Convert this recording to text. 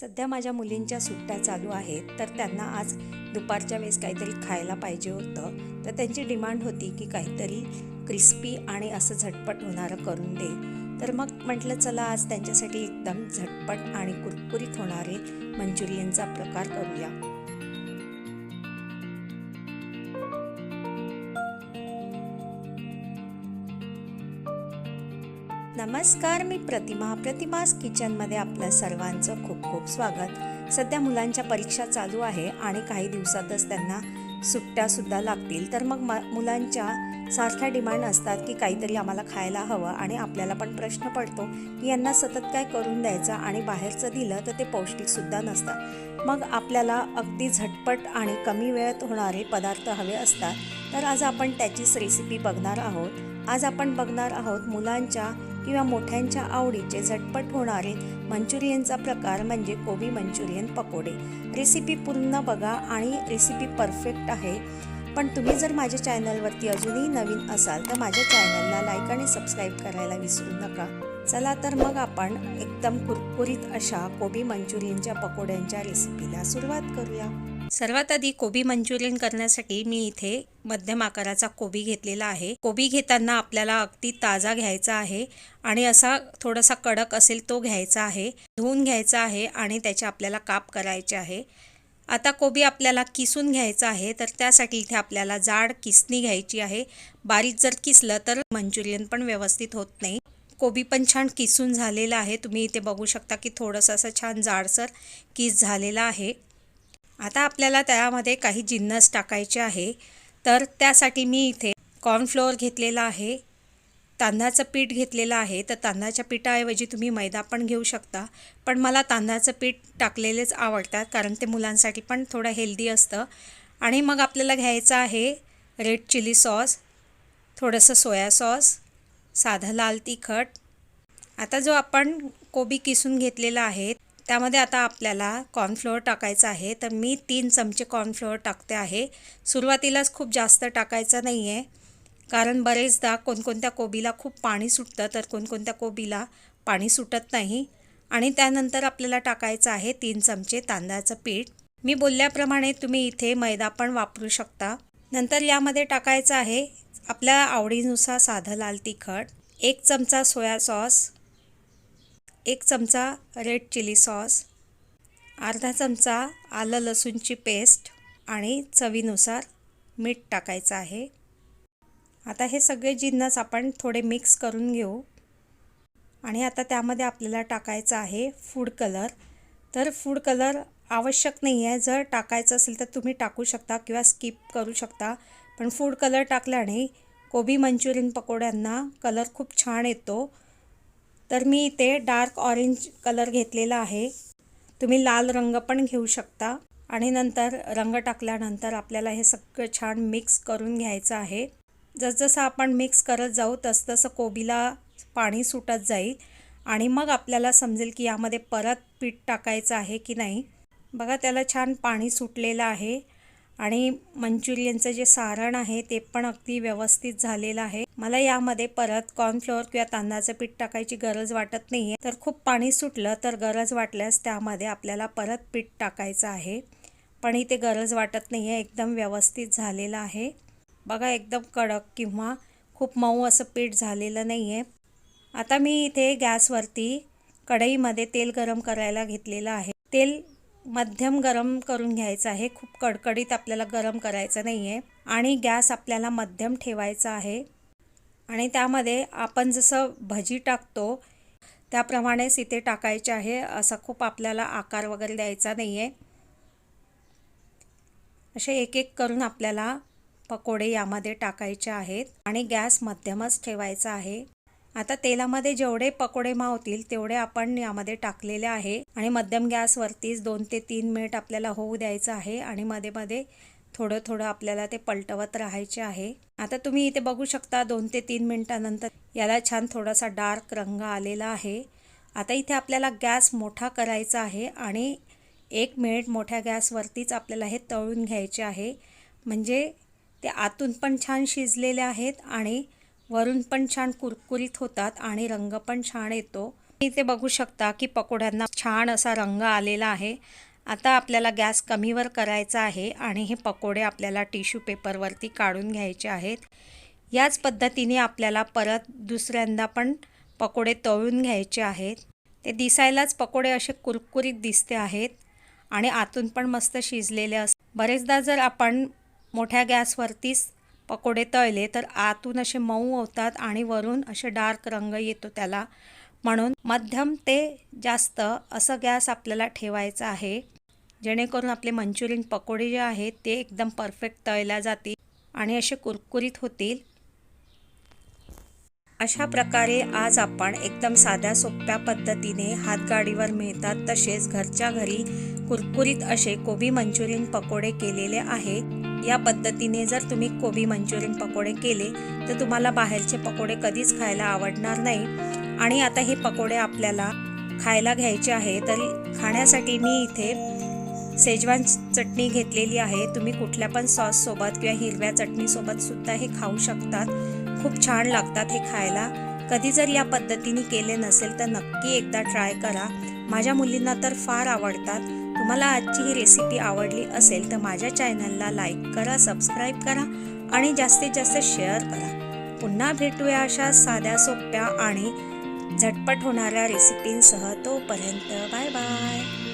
सध्या माझ्या मुलींच्या सुट्ट्या चालू आहेत तर त्यांना आज दुपारच्या वेळेस काहीतरी खायला पाहिजे होतं. तर त्यांची डिमांड होती की काहीतरी क्रिस्पी आणि असं झटपट होणारं करून दे. तर मग म्हटलं चला आज त्यांच्यासाठी एकदम झटपट आणि कुरकुरीत होणारे मंचुरियनचा प्रकार करूया. नमस्कार मी प्रतिमा. प्रतिमास किचनमध्ये आपलं सर्वांचं खूप खूप स्वागत. सध्या मुलांच्या परीक्षा चालू आहे आणि काही दिवसातच त्यांना सुट्ट्यासुद्धा लागतील. तर मग म मुलांच्या सारख्या डिमांड असतात की काहीतरी आम्हाला खायला हवं आणि आपल्याला पण प्रश्न पडतो की यांना सतत काय करून द्यायचं आणि बाहेरचं दिलं तर ते पौष्टिकसुद्धा नसतात. मग आपल्याला अगदी झटपट आणि कमी वेळेत होणारे पदार्थ हवे असतात. तर आज आपण त्याचीच रेसिपी बघणार आहोत. आज आपण बघणार आहोत मुलांच्या किंवा मोठ्यांच्या आवडीचे झटपट होणारे मंचुरियनचा प्रकार म्हणजे कोबी मंचुरियन पकोडे. रेसिपी पूर्ण बघा आणि रेसिपी परफेक्ट आहे. पण तुम्ही जर माझ्या चॅनलवरती अजूनही नवीन असाल तर माझ्या चॅनलला लाईक आणि सबस्क्राईब करायला विसरू नका. चला तर मग आपण एकदम कुरकुरीत अशा कोबी मंचुरियनच्या पकोड्यांच्या रेसिपीला सुरुवात करूया. सर्वात आधी कोबी मंचुरियन करण्यासाठी मी इथे मध्यम आकाराचा कोबी घेतलेला आहे. कोबी घेताना आपल्याला अगदी ताजा घ्यायचा आहे आणि असा थोडासा कडक असेल तो घ्यायचा आहे. धुवून घ्यायचा आहे आणि त्याचे आपल्याला काप करायचे आहे. आता कोबी आपल्याला किसून घ्यायचा आहे तर त्यासाठी इथे आपल्याला जाड किसणी घ्यायची आहे. बारीक जर किसलं तर मंचुरियन पण व्यवस्थित होत नाही. कोबी पण छान किसून झालेला आहे. तुम्ही इथे बघू शकता की थोडंसं असं छान जाडसर किस झालेला आहे. आता आपल्याला त्यामध्ये काही जिन्नस टाकायचे आहे. तर त्यासाठी मी इथे कॉर्नफ्लोअर घेतलेला आहे. तांदळाचं पीठ घेतलेलं आहे. तर तांदळाच्या पिठाऐवजी तुम्ही मैदा पण घेऊ शकता. पण मला तांदळाचं पीठ टाकलेलेच आवडतात कारण ते मुलांसाठी पण थोडं हेल्दी असतं. आणि मग आपल्याला घ्यायचं आहे रेड चिली सॉस थोडंसं सोया सॉस साधं लाल तिखट. आता जो आपण कोबी किसून घेतलेला आहे त्यामध्ये आता आपल्याला कॉर्नफ्लोअर टाकायचं आहे. तर मी तीन चमचे कॉर्नफ्लोअर टाकते आहे. सुरुवातीलाच खूप जास्त टाकायचं नाही आहे कारण बरेचदा कोणकोणत्या कोबीला खूप पाणी सुटतं तर कोणकोणत्या कोबीला पाणी सुटत नाही. आणि त्यानंतर आपल्याला टाकायचं आहे तीन चमचे तांदळाचं पीठ. मी बोलल्याप्रमाणे तुम्ही इथे मैदा पण वापरू शकता. नंतर यामध्ये टाकायचं आहे आपल्या आवडीनुसार साधं लाल तिखट एक चमचा सोया सॉस एक चमचा रेड चिली सॉस अर्धा चमचा आलं लसूणची पेस्ट आणि चवीनुसार मीठ टाकायचं आहे. आता हे सगळे जिन्नस आपण थोडे मिक्स करून घेऊ. आणि आता त्यामध्ये आपल्याला टाकायचं आहे फूड कलर. तर फूड कलर आवश्यक नाही आहे. जर टाकायचं असेल तर तुम्ही टाकू शकता किंवा स्किप करू शकता. पण फूड कलर टाकल्याने कोबी मंचुरियन पकोड्यांना कलर खूप छान येतो. तर मी इथे डार्क ऑरेंज कलर घेतलेला आहे. तुम्ही लाल रंग पण घेऊ शकता आणि नंतर रंग टाकल्यानंतर आपल्याला हे सगळं छान मिक्स करून घ्यायचं आहे. जसजसं आपण मिक्स करत जाऊ तसतसं कोबीला पाणी सुटत जाईल आणि मग आपल्याला समजेल की यामध्ये परत पीठ टाकायचं आहे की नाही. बघा त्याला छान पाणी सुटलेलं आहे. आणि मंचुरियनचं जे सारण आहे ते पण अगदी व्यवस्थित झालेलं आहे. मला यामध्ये परत कॉर्नफ्लोअर किंवा तांदळाचं पीठ टाकायची गरज वाटत नाही आहे तर खूप पाणी सुटलं तर गरज वाटल्यास त्यामध्ये आपल्याला परत पीठ टाकायचं आहे. पण इथे गरज वाटत नाही आहे एकदम व्यवस्थित झालेलं आहे. बघा एकदम कडक किंवा खूप मऊ असं पीठ झालेलं नाही आहे आता मी इथे गॅसवरती कढईमध्ये तेल गरम करायला घेतलेलं आहे. तेल मध्यम गरम करून घ्यायचं आहे. खूप कडकडीत आपल्याला गरम करायचं नाही आहे आणि गॅस आपल्याला मध्यम ठेवायचा आहे. आणि त्यामध्ये आपण जसं भजी टाकतो त्याप्रमाणेच इथे टाकायचे आहे. असा खूप आपल्याला आकार वगैरे द्यायचा नाही आहे असे एक एक करून आपल्याला पकोडे यामध्ये टाकायचे आहेत. आणि गॅस मध्यमच ठेवायचा आहे. आता तेलामध्ये जेवढे पकोडे मावतील तेवढे आपण यामध्ये टाकलेले आहे. आणि मध्यम गॅसवरतीच दोन ते तीन मिनिट आपल्याला होऊ द्यायचं आहे आणि मध्ये मध्ये थोडं थोडं आपल्याला ते पलटवत राहायचे आहे. आता तुम्ही इथे बघू शकता दोन ते तीन मिनिटानंतर याला छान थोडासा डार्क रंग आलेला आहे. आता इथे आपल्याला गॅस मोठा करायचा आहे आणि एक मिनिट मोठ्या गॅसवरतीच आपल्याला हे तळून घ्यायचे आहे. म्हणजे ते आतून पण छान शिजलेले आहेत आणि वरून पण छान कुरकुरीत होतात आणि रंग पण छान येतो. इथे बघू शकता की पकोड्यांना छान असा रंग आलेला आहे. आता आपल्याला गॅस कमीवर करायचा आहे आणि हे पकोडे आपल्याला टिश्यू पेपरवरती काढून घ्यायचे आहेत. याच पद्धतीने आपल्याला परत दुसऱ्यांदा पण पकोडे तळून घ्यायचे आहेत. ते दिसायलाच पकोडे असे कुरकुरीत दिसते आहेत आणि आतून पण मस्त शिजलेले अस बरेचदा जर आपण मोठ्या गॅसवरतीच पकोडे तळले तर आतून असे मऊ होतात आणि वरून असे डार्क रंग येतो त्याला. म्हणून मध्यम ते जास्त असं गॅस आपल्याला ठेवायचा आहे. जेणेकरून आपले मंचुरियन पकोडे जे आहेत ते एकदम परफेक्ट तळल्या जातील आणि असे कुरकुरीत होतील. अशा प्रकारे आज आपण एकदम साध्या सोप्या पद्धतीने हातगाडीवर मिळतात तसेच घरच्या घरी कुरकुरीत असे कोबी मंचुरियन पकोडे केलेले आहेत. या पद्धतीने जर तुम्ही कोबी मंचुरियन पकोडे केले तर तुम्हाला बाहेरचे पकोडे कधीच खायला आवडणार नाही. आणि आता हे पकोडे आपल्याला खायला घ्यायचे आहे तरी खाण्यासाठी मी इथे सेजवान चटणी घेतलेली आहे. तुम्ही कुठल्या पण सॉससोबत किंवा हिरव्या चटणीसोबत सुद्धा हे खाऊ शकतात. खूप छान लागतात हे खायला. कधी जर या पद्धतीने केले नसेल तर नक्की एकदा ट्राय करा. माझ्या मुलींना तर फार आवडतात. तुम्हाला आजची ही रेसिपी आवडली असेल तर माझ्या चॅनलला लाईक करा सबस्क्राईब करा आणि जास्तीत जास्त शेअर करा. पुन्हा भेटूया अशा साध्या सोप्या आणि झटपट होणाऱ्या रेसिपींसह तोपर्यंत बाय बाय